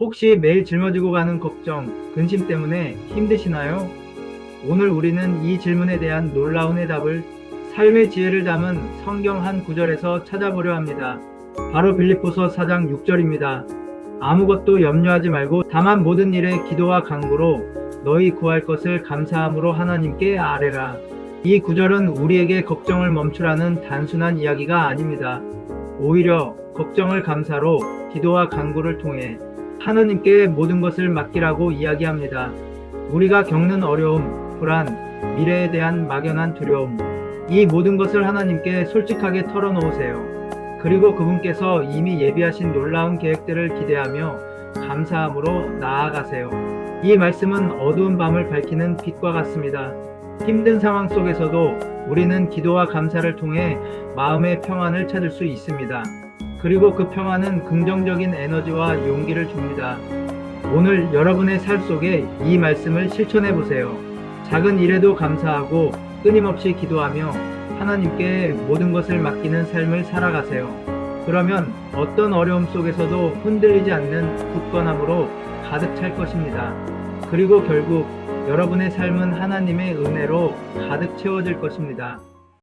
혹시 매일 짊어지고 가는 걱정, 근심 때문에 힘드시나요? 오늘 우리는 이 질문에 대한 놀라운 해답을 삶의 지혜를 담은 성경 한 구절에서 찾아보려 합니다. 바로 빌립보서 4장 6절입니다. 아무것도 염려하지 말고 다만 모든 일에 기도와 간구로 너희 구할 것을 감사함으로 하나님께 아뢰라. 이 구절은 우리에게 걱정을 멈추라는 단순한 이야기가 아닙니다. 오히려 걱정을 감사로 기도와 간구를 통해 하나님께 모든 것을 맡기라고 이야기합니다. 우리가 겪는 어려움, 불안, 미래에 대한 막연한 두려움, 이 모든 것을 하나님께 솔직하게 털어놓으세요. 그리고 그분께서 이미 예비하신 놀라운 계획들을 기대하며 감사함으로 나아가세요. 이 말씀은 어두운 밤을 밝히는 빛과 같습니다. 힘든 상황 속에서도 우리는 기도와 감사를 통해 마음의 평안을 찾을 수 있습니다. 그리고 그 평안은 긍정적인 에너지와 용기를 줍니다. 오늘 여러분의 삶 속에 이 말씀을 실천해 보세요. 작은 일에도 감사하고 끊임없이 기도하며 하나님께 모든 것을 맡기는 삶을 살아가세요. 그러면 어떤 어려움 속에서도 흔들리지 않는 굳건함으로 가득 찰 것입니다. 그리고 결국 여러분의 삶은 하나님의 은혜로 가득 채워질 것입니다.